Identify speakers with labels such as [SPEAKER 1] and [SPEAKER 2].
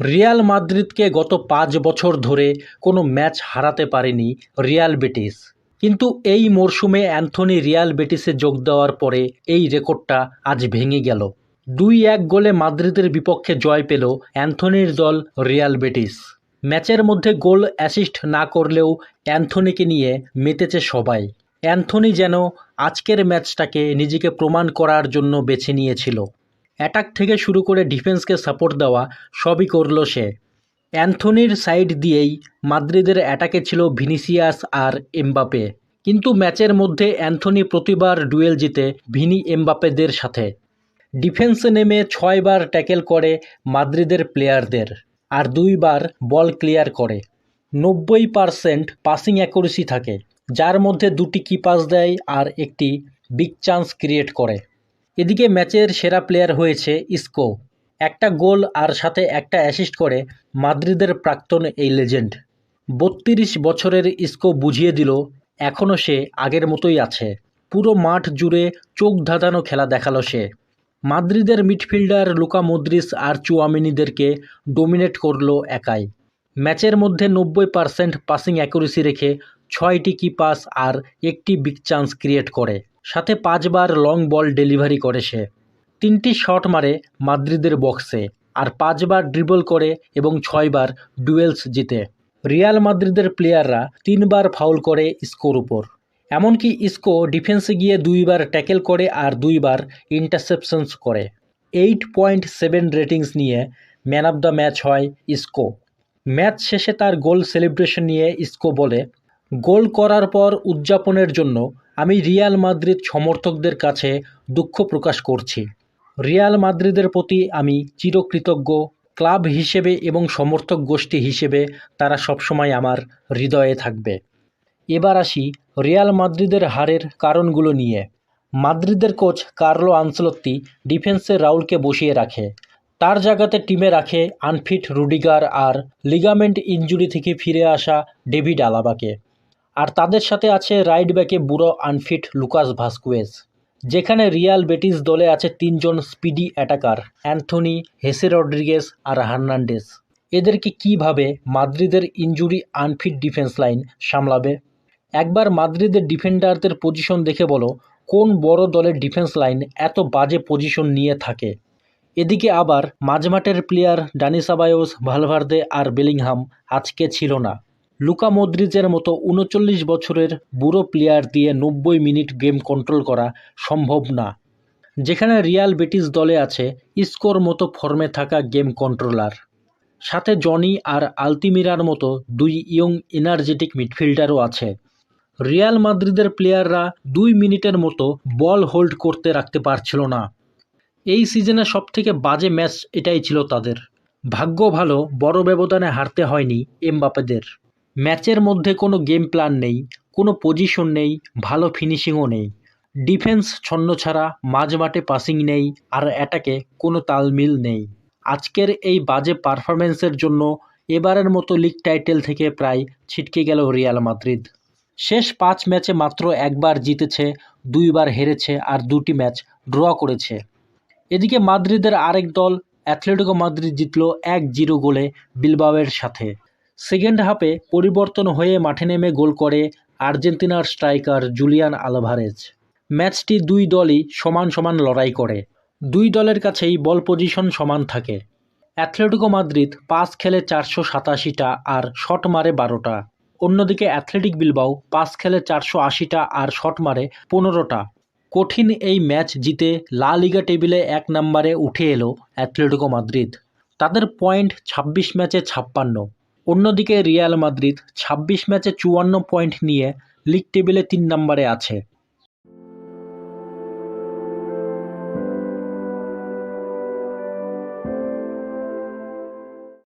[SPEAKER 1] Real মাদ্রিদকে গত পাঁচ বছর ধরে কোনো ম্যাচ হারাতে পারেনি রিয়াল বেটিস। কিন্তু এই মরশুমে অ্যান্থনি রিয়াল বেটিসে যোগ দেওয়ার পরে এই রেকর্ডটা আজ ভেঙে গেল। দুই এক গোলে মাদ্রিদের বিপক্ষে জয় পেল অ্যান্থনির দল রিয়াল বেটিস। ম্যাচের মধ্যে গোল অ্যাসিস্ট না করলেও অ্যান্থনিকে নিয়ে মেতেছে সবাই। অ্যান্থনি যেন আজকের ম্যাচটাকে নিজেকে প্রমাণ করার জন্য বেছে নিয়েছিল। অ্যাটাক থেকে শুরু করে ডিফেন্সকে সাপোর্ট দেওয়া সবই করল সে। অ্যান্থনির সাইড দিয়েই মাদ্রিদের অ্যাটাকে ছিল ভিনিসিয়াস আর এমবাপে। কিন্তু ম্যাচের মধ্যে অ্যান্থনি প্রতিবার ডুয়েল জিতে ভিনি এমবাপেদের সাথে। ডিফেন্সে নেমে ছয়বার ট্যাকেল করে মাদ্রিদের প্লেয়ারদের আর দুইবার বল ক্লিয়ার করে। নব্বই পারসেন্ট পাসিং অ্যাকুরেসি থাকে, যার মধ্যে দুটি কি পাস দেয় আর একটি বিগ চান্স ক্রিয়েট করে। এদিকে ম্যাচের সেরা প্লেয়ার হয়েছে ইসকো। একটা গোল আর সাথে একটা অ্যাসিস্ট করে মাদ্রিদের প্রাক্তন এই লেজেন্ড। বত্রিশ বছরের ইসকো বুঝিয়ে দিল এখনও সে আগের মতোই আছে। পুরো মাঠ জুড়ে চোখ ধাঁধানো খেলা দেখাল সে। মাদ্রিদের মিডফিল্ডার লুকা মদ্রিস আর চুয়ামিনিদেরকে ডোমিনেট করল একাই। ম্যাচের মধ্যে নব্বই পারসেন্ট পাসিং অ্যাকুরেসি রেখে ছয়টি কি পাস আর একটি বিগ চান্স ক্রিয়েট করে। সাথে পাঁচবার লং বল ডেলিভারি করে সে। তিনটি শট মারে মাদ্রিদের বক্সে আর পাঁচবার ড্রিবল করে এবং ছয়বার ডুয়েলস জিতে। রিয়াল মাদ্রিদের প্লেয়াররা তিনবার ফাউল করে ইসকোর উপর। এমনকি ইসকো ডিফেন্সে গিয়ে দুইবার ট্যাকেল করে আর দুইবার ইন্টারসেপশনস করে। এইট পয়েন্ট সেভেন রেটিংস নিয়ে ম্যান অফ দ্য ম্যাচ হয় ইসকো ম্যাচ শেষে তার গোল সেলিব্রেশন নিয়ে ইসকো বলে গোল করার পর উদযাপনের জন্য আমি রিয়াল মাদ্রিদ সমর্থকদের কাছে দুঃখ প্রকাশ করছি। রিয়াল মাদ্রিদের প্রতি আমি চিরকৃতজ্ঞ, ক্লাব হিসেবে এবং সমর্থক গোষ্ঠী হিসেবে তারা সবসময় আমার হৃদয়ে থাকবে। এবার আসি রিয়াল মাদ্রিদের হারের কারণগুলো নিয়ে। মাদ্রিদের কোচ কার্লো আনসলত্তি ডিফেন্সে রাউলকে বসিয়ে রাখে। তার জায়গাতে টিমে রাখে আনফিট রুডিগার আর লিগামেন্ট ইনজুরি থেকে ফিরে আসা ডেভিড আলাবাকে। আর তাদের সাথে আছে রাইট ব্যাকে বুড়ো আনফিট লুকাস ভাস্কুয়েজ, যেখানে রিয়াল বেটিস দলে আছে তিনজন speedy attacker, Anthony, Jese Rodriguez আর হার্নান্ডেস এদেরকে কীভাবে মাদ্রিদের ইনজুরি আনফিট ডিফেন্স লাইন সামলাবে? একবার মাদ্রিদের ডিফেন্ডারদের পজিশন দেখে বলো, কোন বড় দলের ডিফেন্স লাইন এত বাজে পজিশন নিয়ে থাকে? এদিকে আবার মাঝমাঠের প্লেয়ার ডানিসাবায়োস ভালভার্দে আর বেলিংহাম আজকে ছিল না। লুকা মদ্রিজের মতো উনচল্লিশ বছরের বুড়ো প্লেয়ার দিয়ে নব্বই মিনিট গেম কন্ট্রোল করা সম্ভব না। যেখানে রিয়াল বেটিস দলে আছে ইস্কোর মতো ফর্মে থাকা গেম কন্ট্রোলার। সাথে জনি আর আলতিমিরার মতো দুই ইয়ং এনার্জেটিক মিডফিল্ডারও আছে। রিয়াল মাদ্রিদের প্লেয়াররা দুই মিনিটের মতো বল হোল্ড করতে রাখতে পারছিল না। এই সিজনে সবথেকে বাজে ম্যাচ এটাই ছিল তাদের। ভাগ্য ভালো, বড় ব্যবধানে হারতে হয়নি এমবাপেদের ম্যাচের মধ্যে কোনো গেম প্ল্যান নেই, কোনো পজিশন নেই, ভালো ফিনিশিংও নেই। ডিফেন্স ছন্ন ছাড়া মাঝমাঠে পাসিং নেই, আর অ্যাটাকে কোনো তালমিল নেই। আজকের এই বাজে পারফরমেন্সের জন্য এবারের মতো লিগ টাইটেল থেকে প্রায় ছিটকে গেল রিয়াল মাদ্রিদ শেষ পাঁচ ম্যাচে মাত্র একবার জিতেছে, দুইবার হেরেছে, আর দুটি ম্যাচ ড্র করেছে। এদিকে মাদ্রিদের আরেক দল অ্যাথলেটিকো মাদ্রিদ জিতল এক জিরো গোলে বিলবাওয়ের সাথে। সেকেন্ড হাফে পরিবর্তন হয়ে মাঠে নেমে গোল করে আর্জেন্টিনার স্ট্রাইকার জুলিয়ান আলভারেজ। ম্যাচটি দুই দলই সমান সমান লড়াই করে। দুই দলের কাছেই বল পজিশন সমান থাকে। অ্যাথলেটিকো মাদ্রিদ পাস খেলে চারশো সাতাশিটা আর শট মারে বারোটা। অন্যদিকে অ্যাথলেটিক বিলবাও পাস খেলে চারশো আশিটা আর শট মারে পনেরোটা। কঠিন এই ম্যাচ জিতে লা লিগা টেবিলে এক নম্বরে উঠে এলো অ্যাথলেটিকো মাদ্রিদ। তাদের পয়েন্ট ছাব্বিশ ম্যাচে ছাপ্পান্ন। অন্যদিকে রিয়াল মাদ্রিদ ছাব্বিশ ম্যাচে চুয়ান্ন পয়েন্ট নিয়ে লিগ টেবিলে তিন নম্বরে আছে।